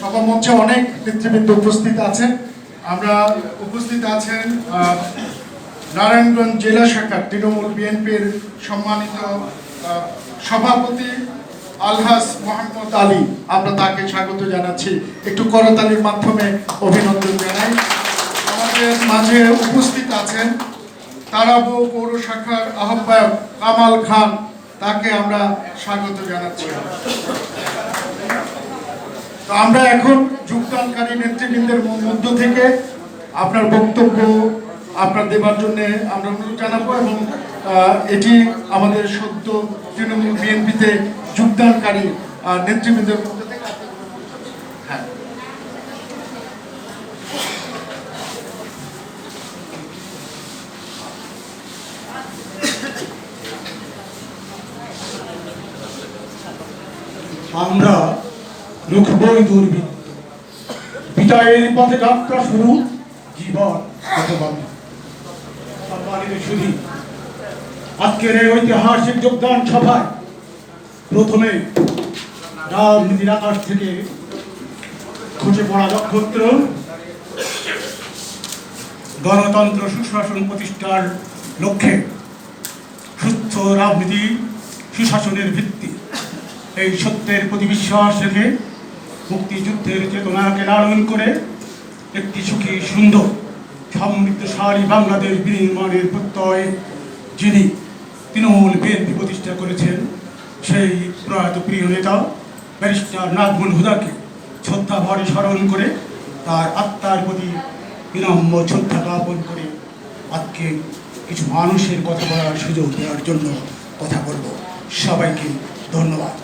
সভা মঞ্চে অনেক নেতৃবৃন্দ উপস্থিত আছেন। আমরা উপস্থিত আছেন নারায়ণগঞ্জ জেলা শাখার তৃণমূল বিএনপির সম্মানিত সভাপতি আলহাস মোহাম্মদ আলী। আমরা তাকে স্বাগত জানাচ্ছি। একটু করতালির মাধ্যমে অভিনন্দন জানাই। আমাদের মাঝে উপস্থিত আছেন তারাবো পৌর শাখার আহ্বায়ক কামাল খান। তাকে আমরা স্বাগত জানাচ্ছি। তো আমরা এখন যোগদানকারী নেতৃবৃন্দের মধ্য থেকে আপনার বক্তব্য আপনার দেবার জন্য আমরা অনুরোধ জানাব এবং এটি আমাদের সদ্য তৃণমূল বিএনপিতে যোগদানকারী নেতৃবৃন্দের মধ্য থেকে হ্যাঁ। আমরা রুখবই দুর্বৃত্ত বিদায়ের পথে যাত্রা শুরু। জীবন আজকের এই ঐতিহাসিক যোগদান সভায় প্রথমে রাজনীতির আকাশ থেকে খসে পড়া নক্ষত্র, গণতন্ত্র সুশাসন প্রতিষ্ঠার লক্ষ্যে সুস্থ রাজনীতি, সুশাসনের ভিত্তি, এই সত্যের প্রতি বিশ্বাস রেখে মুক্তিযুদ্ধের চেতনাকে লালন করে একটি সুখী, সুন্দর সমৃদ্ধ সমৃদ্ধশালী বাংলাদেশ বিনির্মাণের প্রত্যয় যিনি তৃণমূল বিএনপি প্রতিষ্ঠা করেছেন, সেই প্রয়াত প্রিয় নেতা ব্যারিস্টার নাজমুল হুদাকে শ্রদ্ধা ভরে স্মরণ করে তার আত্মার প্রতি বিনম্র শ্রদ্ধা জ্ঞাপন করে আজকে কিছু মানুষের কথা বলার সুযোগ দেওয়ার জন্য কথা বলব। সবাইকে ধন্যবাদ।